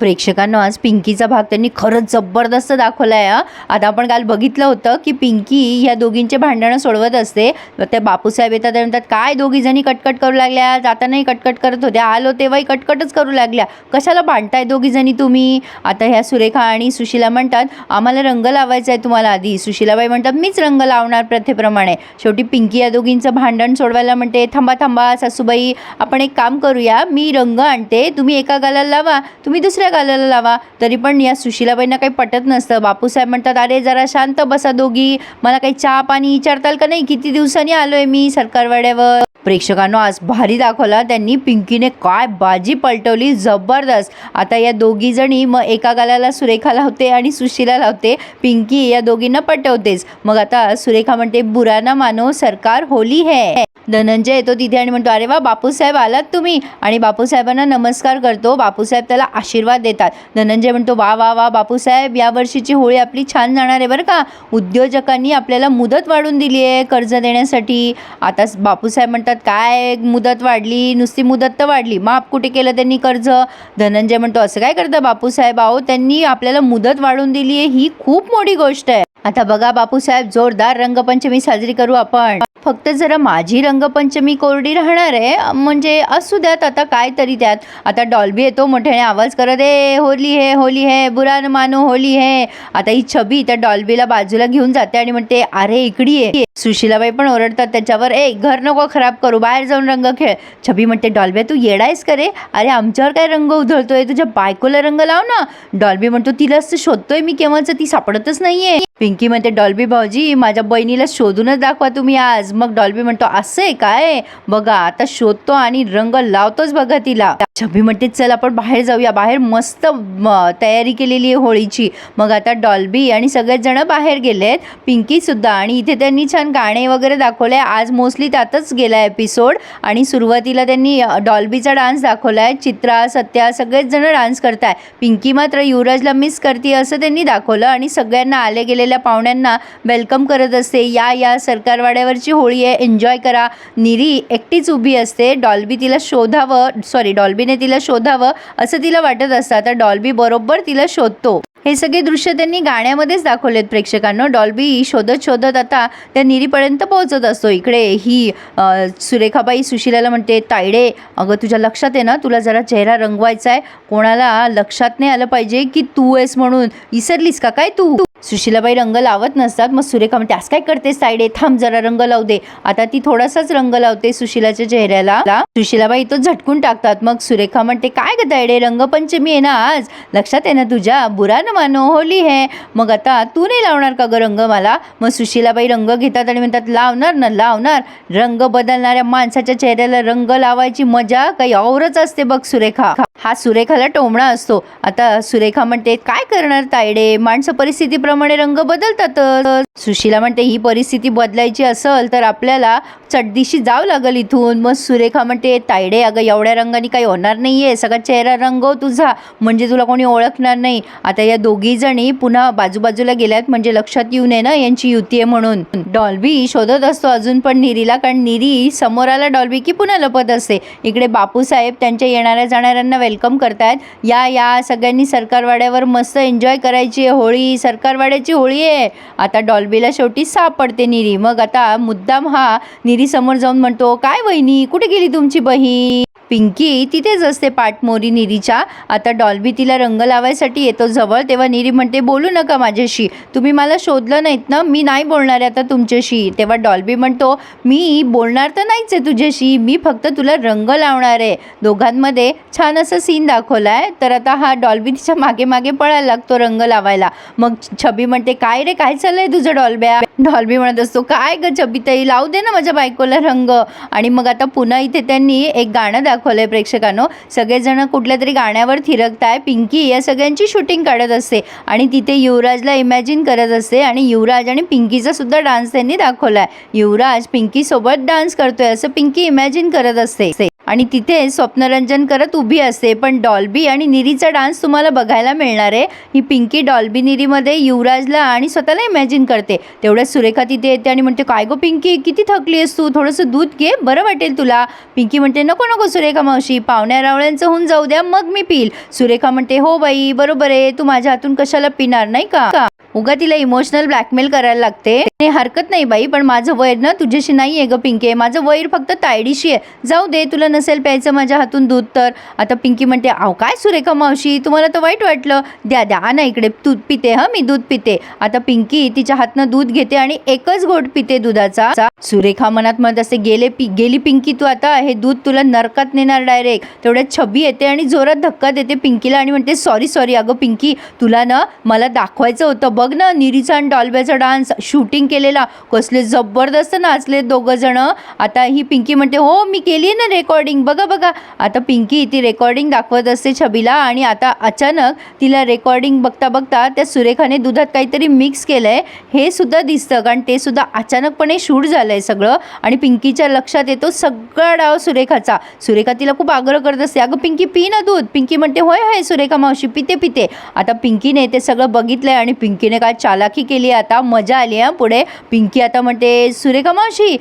प्रेक्षकांना आज पिंकीचा भाग त्यांनी खरंच जबरदस्त दाखवला आहे आता आपण काल बघितलं होतं की पिंकी ह्या दोघींचे भांडणं सोडवत असते. तर ते बापूसाहेब येतात ते म्हणतात काय दोघी जणी कटकट करू लागल्या? जातानाही कटकट करत होत्या. आलो तेव्हाही कटकटच करू लागल्या. कशाला भांडताय दोघी जणी तुम्ही? आता ह्या सुरेखा आणि सुशिला म्हणतात आम्हाला रंग लावायचा आहे तुम्हाला आधी. सुशिलाबाई म्हणतात मीच रंग लावणार प्रथेप्रमाणे. शेवटी पिंकी या दोघींचं भांडण सोडवायला म्हणते थांबा थांबा सासूबाई आपण एक काम करूया. मी रंग आणते. तुम्ही एका गालाला लावा. तुम्ही दुसऱ्या गालाला लावा. तरी पण या सुशिलाबाईंना काही पटत नसतं. बापूसाहेब म्हणतात अरे जरा शांत बसा दोघी. मला काही चहा पाणी विचारताल का नाही? किती दिवसांनी आलोय मी सरकारवाड्यावर. प्रेक्षकांनो आज भारी दाखवला त्यांनी. पिंकीने काय बाजी पलटवली जबरदस्त. आता या दोघी जणी मग एका गालाला सुरेखा लावते आणि सुशीला लावते. पिंकी या दोघींना पटवतेच. मग आता सुरेखा म्हणते बुरा ना मानो सरकार होली है. धनंजय येतो तिथे आणि म्हणतो अरे वा बापूसाहेब आलात तुम्ही. आणि बापूसाहेबांना नमस्कार करतो. बापूसाहेब त्याला आशीर्वाद देतात. धनंजय म्हणतो वा वा वा बापूसाहेब यावर्षीची होळी आपली छान जाणार आहे बरं का. उद्योजकांनी आपल्याला मुदत वाढून दिली आहे कर्ज देण्यासाठी. आता बापूसाहेब म्हणतात काय मुदत वाढली? नुसती मुदत तर वाढली. माफ कुठे केलं त्यांनी कर्ज? धनंजय म्हणतो असं काय करतं बापूसाहेब? आहो त्यांनी आपल्याला मुदत वाढून दिली आहे. ही खूप मोठी गोष्ट आहे. आता बघा बापूसाहेब जोरदार रंगपंचमी साजरी करू आपण. फक्त जरा माझी रंगपंचमी कोरडी राहणार आहे म्हणजे असू द्यात आता काय तरी त्यात. आता डॉल्बी येतो मोठ्याने आवाज करत ए होली हे होली हे बुरा न मानो होली हे. आता ही छबी त्या डॉल्बीला बाजूला घेऊन जाते आणि म्हणते अरे इकडी ये. सुशीलाबाई पण ओरडतात त्याच्यावर ए घर नको खराब करू बाहेर जाऊन रंग खेळ. छबी म्हणते डॉल्बी तू येडायस का रे? अरे आमच्यावर काय रंग उधळतोय? तुझ्या बायकोला रंग लाव ना. डॉल्बी म्हणतो तिला असं शोधतोय मी केव्हाच ती सापडतच नाहीये. पिंकी म्हणते डॉल्बी भाऊजी माझ्या बहिणीला शोधूनच दाखवा तुम्ही आज. मग डॉल्बी म्हणतो असं आहे काय? बघा आता शोधतो आणि रंग लावतोच बघा तिला. छबी म्हणते चल आपण बाहेर जाऊया. बाहेर मस्त तयारी केलेली आहे होळीची. मग आता डॉल्बी आणि सगळेच जण बाहेर गेलेत. पिंकी सुद्धा आणि इथे त्यांनी छान गाणे वगैरे दाखवले आज मोस्टली त्यातच गेला एपिसोड आणि सुरुवातीला त्यांनी डॉल्बीचा डान्स दाखवलाय चित्रा सत्या सगळेच जण डान्स करताय. पिंकी मात्र युवराजला मिस करते असं त्यांनी दाखवलं आणि सगळ्यांना आले गेलेल्या पाहुण्यांना वेलकम करत असते. या या सरकारवाड्यावरची होळी आहे. एन्जॉय करा. निरी एकटीच उभी असते. डॉल्बी तिला शोधावं. सॉरी डॉल्बीने तिला शोधावं असं तिला वाटत असतं. आता डॉल्बी बरोबर तिला शोधतो. हे सगळे दृश्य त्यांनी गाण्यामध्येच दाखवलेत प्रेक्षकांना. डॉल्बी शोधत शोधत आता त्या निरीपर्यंत पोहोचत असतो. इकडे ही सुरेखाबाई सुशिलाला म्हणते तायडे अगं तुझ्या लक्षात आहे ना? तुला जरा चेहरा रंगवायचा आहे. कोणाला लक्षात नाही आलं पाहिजे की तू आहेस म्हणून. विसरलीस का? काय तू? सुशिलाबाई रंग लावत नसतात. मग सुरेखा म्हणते असं काय करते तायडे? थांब जरा रंग लावू दे. आता ती थोडासाच रंग लावते सुशिलाच्या चेहऱ्याला. सुशिलाबाई तो झटकून टाकतात. मग सुरेखा म्हणते काय ग तायडे? रंगपंचमी आहे ना आज. लक्षात आहे ना तुझ्या? बुरा ना मानो होली है. मग आता तू नाही लावणार का ग रंग मला? मग सुशीलाबाई रंग घेतात आणि म्हणतात लावणार ना लावणार. रंग बदलणाऱ्या माणसाच्या चेहऱ्याला रंग लावायची मजा काही औरच असते बघ सुरेखा. हा सुरेखाला टोमणा असतो. आता सुरेखा म्हणते काय करणार तायडे? माणसं परिस्थितीप्रमाणे रंग बदलतात सुशीला म्हणते ही परिस्थिती बदलायची असेल तर आपल्याला चढदिशी जावं लागेल इथून. मग सुरेखा म्हणते तायडे अगं एवढ्या रंगाने काही होणार नाही आहे सगळा चेहरा रंगव हो तुझा. म्हणजे तुला कोणी ओळखणार नाही. आता या दोघी जणी पुन्हा बाजूबाजूला गेल्यात म्हणजे लक्षात येऊ नये ना यांची युती आहे म्हणून. डॉल्बी शोधत असतो अजून पण निरीला कारण निरी समोर आला डॉल्बी की पुन्हा लपत असते. इकडे बापूसाहेब त्यांच्या येणाऱ्या जाणाऱ्यांना वेलकम करतायत. या या सगळ्यांनी सरकारवाड्यावर मस्त एन्जॉय करायची आहे. होळी सरकारवाड्याची होळी आहे. आता डॉल्बीला शेवटी सापडते निरी. मग आता मुद्दाम हा निरी समोर जाऊन म्हणतो काय वहिनी कुठे गेली तुमची बहीण? पिंकी तिथेच असते पाठमोरी निरीच्या. आता डॉल्बी तिला रंग लावायसाठी येतो जवळ तेव्हा निरी म्हणते बोलू नका माझ्याशी. तुम्ही मला शोधलं नाहीत ना? मी नाही बोलणार आहे आता तुमच्याशी. तेव्हा डॉल्बी म्हणतो मी बोलणार तर नाहीच आहे तुझ्याशी. मी फक्त तुला रंग लावणार आहे. दोघांमध्ये छान असं सीन दाखवला आहे तर आता हा डॉल्बी तिच्यामागे मागे पळायला लागतो रंग लावायला. मग छबी म्हणते काय रे काय चाललंय तुझं डॉल्ब्या? डॉल्बी म्हणत असतो काय ग जबिताई लावू दे ना माझ्या बायकोला रंग. आणि मग आता पुन्हा इथे त्यांनी एक गाणं दाखवलंय प्रेक्षकांनो. सगळेजण कुठल्या तरी गाण्यावर थिरकताय. पिंकी या सगळ्यांची शूटिंग काढत असते आणि तिथे युवराजला इमॅजिन करत असते आणि युवराज आणि पिंकीचा सुद्धा डान्स त्यांनी दाखवलाय. युवराज पिंकी सोबत डान्स करतोय असं पिंकी इमॅजिन करत असते. आणि तिथे स्वप्नरंजन करत उभी असते. पण डॉल्बी आणि निरीचा डान्स तुम्हाला बघायला मिळणार आहे. ही पिंकी डॉल्बी निरीमध्ये युवराजला आणि स्वतःला इमॅजिन करते. तेवढ्या सुरेखा तिथे येते आणि म्हणते काय गो पिंकी किती थकली आहेस तू? थोडंसं दूध घे बरं वाटेल तुला. पिंकी म्हणते नको नको सुरेखा मावशी पाहुण्या रावळ्यांचं होऊन जाऊ द्या मग मी पिईल. सुरेखा म्हणते हो बाई बरोबर आहे. तू माझ्या हातून कशाला पिणार नाही का? उगा तिला इमोशनल ब्लॅकमेल करायला लागते. नाही, हरकत नाही बाई पण माझं वैर ना तुझ्याशी नाही आहे ग पिंकी. माझं वैर फक्त तायडीशी आहे. जाऊ दे तुला नसेल प्यायचं माझ्या हातून दूध तर. आता पिंकी म्हणते अहो काय सुरेखा मावशी? तुम्हाला तर वाईट वाटलं. द्या द्या आणा इकडे. दूध पिते हा? मी दूध पिते. आता पिंकी तिच्या हातनं दूध घेते आणि एकच घोट पिते दुधाचा. सुरेखा मनात म्हणत असते गेले पि गेली पिंकी तू आता. हे दूध तुला नरकात नेणार डायरेक्ट. तेवढ्यात छबी येते आणि जोरात धक्का देते पिंकीला आणि म्हणते सॉरी सॉरी. अगं पिंकी तुला ना मला दाखवायचं होतं बघ. बघ ना निरीचा आणि डॉल्ब्याचा डान्स शूटिंग केलेला. कसले जबरदस्त नाचले दोघं जण आता ही पिंकी म्हणते हो मी केली ना रेकॉर्डिंग बघा बघा. आता पिंकी ती रेकॉर्डिंग दाखवत असते छबीला आणि आता अचानक तिला रेकॉर्डिंग बघता बघता त्या सुरेखाने दुधात काहीतरी मिक्स केलं आहे हे सुद्धा दिसतं कारण ते सुद्धा अचानकपणे शूट झालं आहे सगळं आणि पिंकीच्या लक्षात येतो सगळा डाव सुरेखाचा. सुरेखा तिला खूप आग्रह करत असते अगं पिंकी पी ना दूध. पिंकी म्हणते होय होय सुरेखा मावशी पिते पिते. आता पिंकीने ते सगळं बघितलं आहे आणि पिंकीने काय चालाकी केली आता मजा आली आहे. पुढे पिंकी आता म्हणते सुरेखा मावशी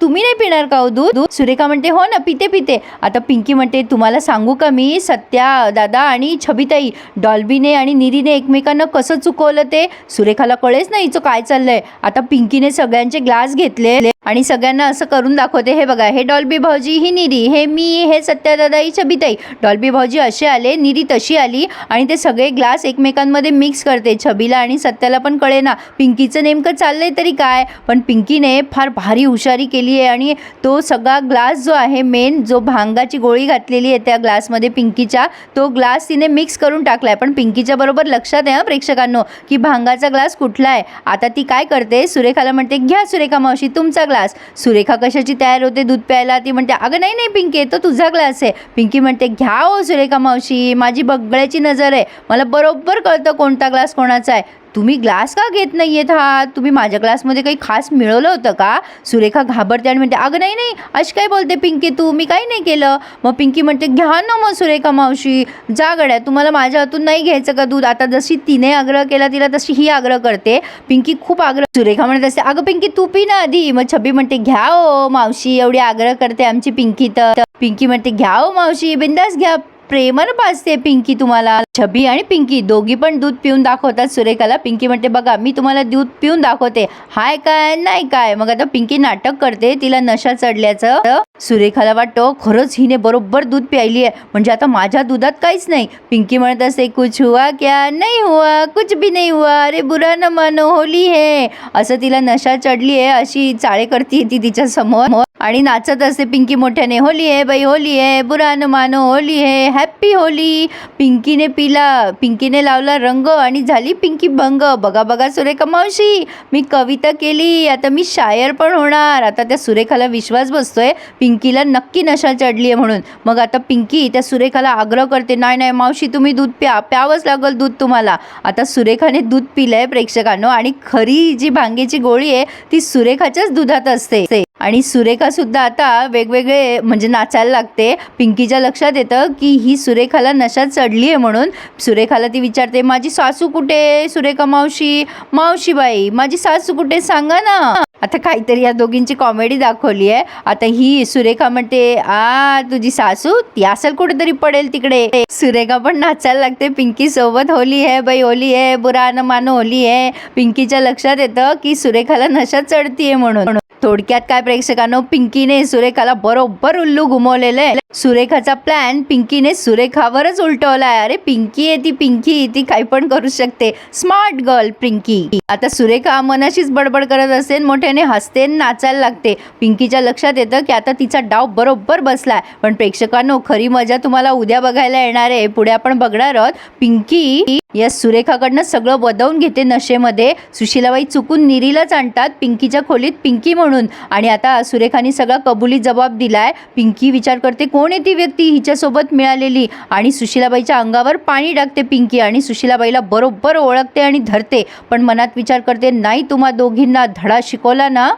तुम्ही नाही पिणार का दूध दूध? सुरेखा म्हणते हो ना पिते पिते. आता पिंकी म्हणते तुम्हाला सांगू का मी? सत्या दादा आणि छबिताई डॉल्बीने आणि निरीने एकमेकांना कसं चुकवलं ते? सुरेखाला कळेच नाही हिचं काय चाललंय. आता पिंकीने सगळ्यांचे ग्लास घेतले. आणि सगळ्यांना असं करून दाखवते हे बघा हे डॉल्बी भाऊजी ही निरी हे मी हे सत्यदादाई छबीताई. छबिताई डॉल्बी भाऊजी असे आले निरी तशी आली आणि ते सगळे ग्लास एकमेकांमध्ये मिक्स करते. छबीला आणि सत्याला पण कळे ना पिंकीचं नेमकं चाललंय तरी काय? पण पिंकीने फार भारी हुशारी केली आहे आणि तो सगळा ग्लास जो आहे मेन जो भांगाची गोळी घातलेली आहे त्या ग्लासमध्ये पिंकीच्या तो ग्लास तिने मिक्स करून टाकला आहे पण पिंकीच्या बरोबर लक्षात आहे ना प्रेक्षकांनो की भांगाचा ग्लास कुठला आहे? आता ती काय करते? सुरेखाला म्हणते घ्या सुरेखा मावशी तुमचा ग्लास सुरेखा कशाची तयार होते? दूध प्यायला ती म्हणते अगं नाही नाही पिंकी तो तुझा ग्लास आहे. पिंकी म्हणते घ्या हो सुरेखा मावशी माझी बगळ्याची नजर आहे. मला बरोबर कळतं कोणता ग्लास कोणाचा आहे. तुम्ही ग्लास का घेत नाही आहेत हा? तुम्ही माझ्या ग्लासमध्ये काही खास मिळवलं होतं का? सुरेखा घाबरते आणि म्हणते अगं नाही नाही अशी काय बोलते पिंकी तू? मी काही नाही केलं. मग पिंकी म्हणते घ्या ना मग सुरेखा मावशी जा गड्या तुम्हाला माझ्या हातून नाही घ्यायचं का दूध? आता जशी तिने आग्रह केला तिला तशी ही आग्रह करते. पिंकी खूप आग्रह सुरेखा म्हणत असते अगं पिंकी तू पी ना आधी. मग छबी म्हणते घ्या ओ मावशी एवढी आग्रह करते आमची पिंकी तर. पिंकी म्हणते घ्या ओ मावशी बिंदास घ्या. प्रेमर पाजते पिंकी तुम्हाला. छबी आणि पिंकी दोघी पण दूध पिऊन दाखवतात सुरेखाला. पिंकी म्हणते बघा मी तुम्हाला दूध पिऊन दाखवते. हाय काय नाही काय? मग आता पिंकी नाटक करते तिला नशा चढल्याचं. सुरेखाला वाटतं खरंच हिने बरोबर दूध प्यायली आहे. म्हणजे आता माझ्या दुधात काहीच नाही. पिंकी म्हणत असते कुछ हुआ क्या? नाही हुआ कुछ भी नाही हुआ. अरे बुरा न मानो होली हे. असं तिला नशा चढली आहे अशी चाळे करते ती तिच्या समोर. आणि नाचत असते पिंकी मोठ्याने होली आहे बाई होली आहे बुरा न मानो होली आहे हॅप्पी होली. पिंकीने पिला पिंकीने लावला रंग आणि झाली पिंकी भंग. बघा बघा सुरेखा मावशी मी कविता केली. आता मी शायर पण होणार. आता त्या सुरेखाला विश्वास बसतोय. पिंकीला नक्की नशा चढली आहे म्हणून. मग आता पिंकी त्या सुरेखाला आग्रह करते नाही नाही मावशी तुम्ही दूध प्या प्यावंच लागल दूध तुम्हाला. आता सुरेखाने दूध पिलंय प्रेक्षकांनो आणि खरी जी भांगेची गोळी आहे ती सुरेखाच्याच दुधात असते. आणि सुरेखा सुद्धा आता वेगवेगळे म्हणजे नाचायला लागते. पिंकीच्या लक्षात येतं की ही सुरेखाला नशा चढली आहे म्हणून. सुरेखाला ती विचारते माझी सासू कुठे सुरेखा मावशी मावशीबाई माझी सासू कुठे? सांगा ना. आता काहीतरी या दोघींची कॉमेडी दाखवली आहे आता ही सुरेखा म्हणते आ तुझी सासू? ती असेल कुठेतरी पडेल तिकडे. सुरेखा पण नाचायला लागते पिंकी सोबत होली आहे बाई होली आहे बुरा न मानो होली आहे. पिंकीच्या लक्षात येतं की सुरेखाला नशा चढतीये म्हणून. थोडक्यात काय प्रेक्षकांनो पिंकीने सुरेखाला बरोबर उल्लू घुमवलेलं आहे. सुरेखाचा प्लॅन पिंकीने सुरेखावरच उलटवला आहे अरे पिंकी आहे ती पिंकी ती काही पण करू शकते. Smart girl Pinky. आता सुरेखा मनाशीच बडबड करत असेल मोठ्याने हसते नाचायला लागते. पिंकीच्या लक्षात येतं की आता तिचा डाव बरोबर बसलाय. पण प्रेक्षकांनो खरी मजा तुम्हाला उद्या बघायला येणार आहे. पुढे आपण बघणार आहोत पिंकी या सुरेखाकडनं सगळं वदवून घेते नशेमध्ये. सुशिलाबाई चुकून निरीलाच आणतात पिंकीच्या खोलीत पिंकी म्हणून. आणि आता सुरेखाने सगळा कबुली जबाब दिलाय. पिंकी विचार करते कोण आहे ती व्यक्ती हिच्यासोबत मिळालेली? आणि सुशिलाबाईच्या अंगावर पाणी टाकते पिंकी आणि सुशिलाबाईला बरोबर ओळखते आणि धरते. पण मनात विचार करते नाही तुम्हा दोघींना धडा शिकवला ना?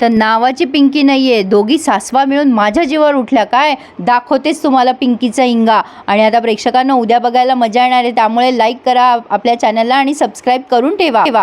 तर नावाची पिंकी नाही आहे दोघी सासवा मिळून माझ्या जीवावर उठल्या. काय? दाखवतेच तुम्हाला पिंकीचा इंगा. आणि आता प्रेक्षकांना उद्या बघायला मजा येणार आहे. त्यामुळे लाईक करा आपल्या चॅनलला आणि सबस्क्राईब करून ठेवा ठेवा.